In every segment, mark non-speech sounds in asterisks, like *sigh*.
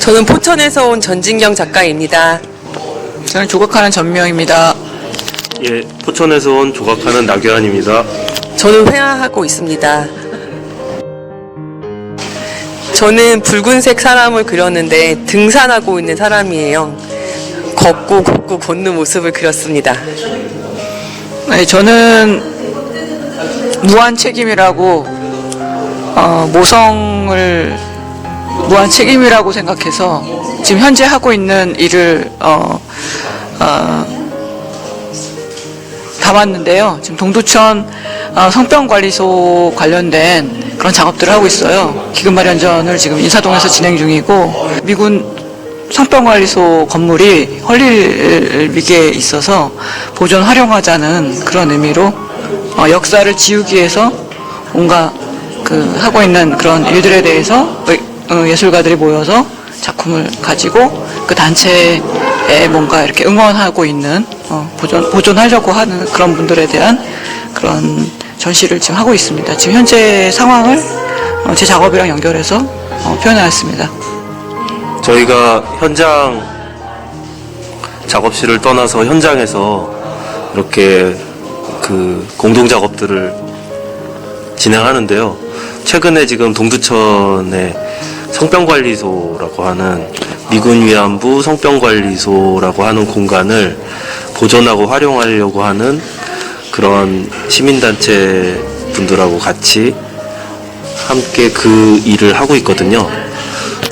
저는 포천에서 온 전진경 작가입니다. 저는 조각하는 전명입니다. 예, 포천에서 온 조각하는 나교환입니다. 저는 회화하고 있습니다. 저는 붉은색 사람을 그렸는데 등산하고 있는 사람이에요. 걷고 걷고 걷는 모습을 그렸습니다. 네, 저는 무한 책임이라고 어, 모성을 무한 책임이라고 생각해서 지금 현재 하고 있는 일을 어, 어, 담았는데요. 지금 동두천 어, 성병관리소 관련된 그런 작업들을 하고 있어요. 기금 마련전을 지금 인사동에서 진행 중이고 미군 성병관리소 건물이 헐릴비게 있어서 보존 활용하자는 그런 의미로 어, 역사를 지우기 위해서 뭔가 그 하고 있는 그런 일들에 대해서 예술가들이 모여서 작품을 가지고 그 단체에 뭔가 이렇게 응원하고 있는 어, 보존 보존하려고 하는 그런 분들에 대한 그런 전시를 지금 하고 있습니다. 지금 현재 상황을 어, 제 작업이랑 연결해서 어, 표현하였습니다. 저희가 현장 작업실을 떠나서 현장에서 이렇게 그 공동 작업들을 진행하는데요. 최근에 지금 동두천에 성병관리소라고 하는 미군 위안부 성병관리소라고 하는 공간을 보존하고 활용하려고 하는 그런 시민단체 분들하고 같이 함께 그 일을 하고 있거든요.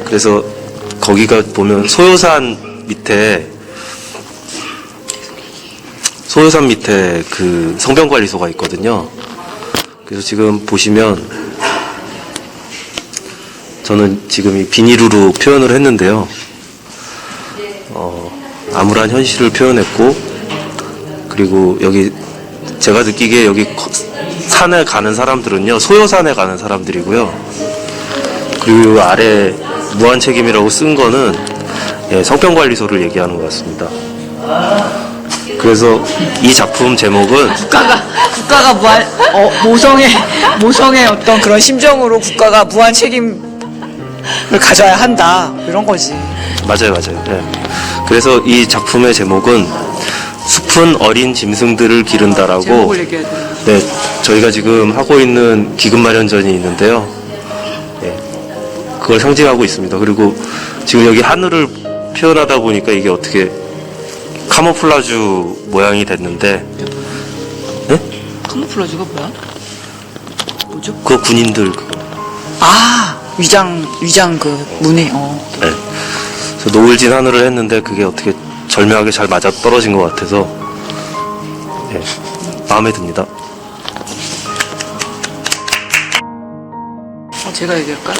그래서 거기가 보면 소요산 밑에 소요산 밑에 그 성병관리소가 있거든요. 그래서 지금 보시면 저는 지금 이 비닐으로 표현을 했는데요. 어, 암울한 현실을 표현했고 그리고 여기 제가 느끼기에 여기 거- 산에 가는 사람들은요 소요산에 가는 사람들이고요. 그리고 요 아래 무한 책임이라고 쓴 거는 예, 성병관리소를 얘기하는 것 같습니다. 그래서 이 작품 제목은 국가가 국가가 무한 어, 모성의 모성의 어떤 그런 심정으로 국가가 무한 책임을 가져야 한다 이런 거지. 맞아요, 맞아요. 예. 그래서 이 작품의 제목은 숲은 어린 짐승들을 기른다라고 제목을 얘기해야 돼. 네, 저희가 지금 하고 있는 기금 마련전이 있는데요. 예, 그걸 상징하고 있습니다. 그리고 지금 여기 하늘을 표현하다 보니까 이게 어떻게 카모플라주 모양이 됐는데, 네? 카모플라주가 뭐야? 뭐죠? 그 군인들, 그거. 아 위장 위장 그 무늬. 어. 네. 그래서 노을진 하늘을 했는데 그게 어떻게 절묘하게 잘 맞아 떨어진 것 같아서, 예, 마음에 듭니다. 어, 제가 얘기할까?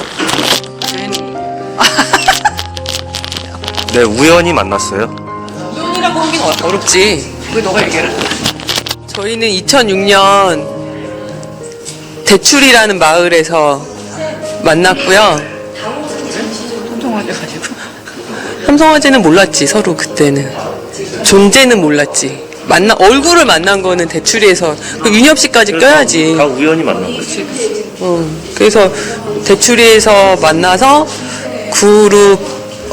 저희는 *laughs* 네, 우연히 만났어요. 우연이라고 하긴 어- 어렵지. 왜 너가 얘기를? 저희는 2006년 대출이라는 마을에서 만났고요. 통통하게 가지고. 삼성화재는 몰랐지 서로 그때는 존재는 몰랐지 만나 얼굴을 만난 거는 대출에서 그 윤엽 씨까지 껴야지 다 우연히 만난 거지. 어, 그래서 대출이에서 만나서 그룹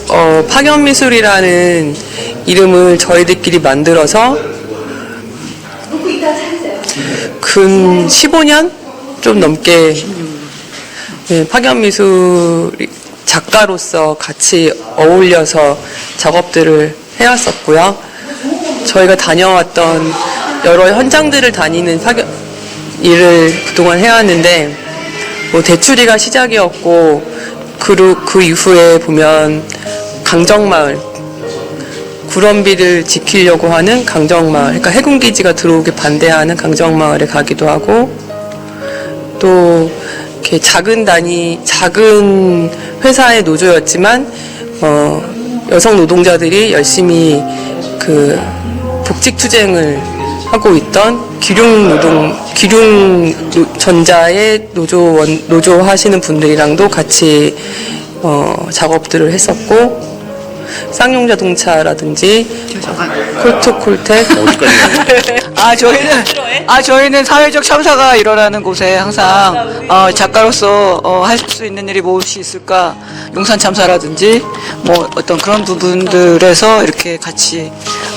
어, 파견미술이라는 이름을 저희들끼리 만들어서 근 15년 좀 넘게 네, 파견 미술 작가로서 같이 어울려서 작업들을 해왔었고요. 저희가 다녀왔던 여러 현장들을 다니는 파견 일을 그동안 해왔는데 뭐 대출이가 시작이었고 그, 그 이후에 보면 강정마을 구럼비를 지키려고 하는 강정마을 그러니까 해군기지가 들어오게 반대하는 강정마을에 가기도 하고 또 이렇게 작은 단위 작은 회사의 노조였지만 어, 여성 노동자들이 열심히 그 복직 투쟁을 하고 있던 기룡 노동 기룡 노- 전자의 노조원 노조 하시는 분들이랑도 같이 어, 작업들을 했었고 쌍용 자동차라든지 잠깐. 콜트콜텍 어디까지? *laughs* 아 저희는 아 저희는 사회적 참사가 일어나는 곳에 항상 어, 작가로서 어, 할 수 있는 일이 무엇이 있을까 용산 참사라든지 뭐 어떤 그런 부분들에서 이렇게 같이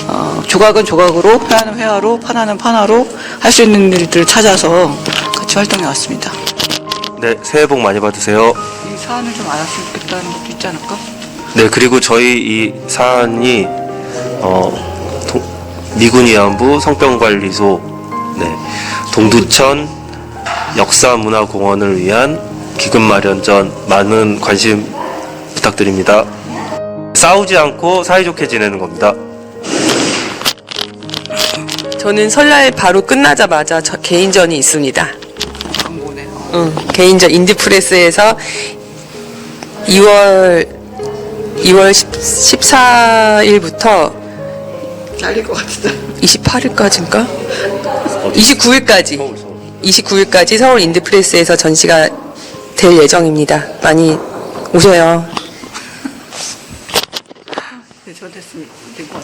어, 조각은 조각으로 회화는 회화로 판화는 판화로 할 수 있는 일들을 찾아서 같이 활동해 왔습니다. 네, 새해 복 많이 받으세요. 이 사안을 좀 알았으면 좋겠다는 것도 있지 않을까? 네, 그리고 저희 이 사안이 어, 동- 미군위안부 성병관리소 네, 동두천 역사문화공원을 위한 기금 마련 전 많은 관심 부탁드립니다. 싸우지 않고 사이좋게 지내는 겁니다. 저는 설날 바로 끝나자마자 저 개인전이 있습니다. 응, 개인전 인디프레스에서 2월 2월 14일부터 잘릴 것 같은데. 28일까지인가? 29일까지 29일까지 서울 인디프레스에서 전시가 될 예정입니다. 많이 오셔요. 네, 저 됐습니다. 된것.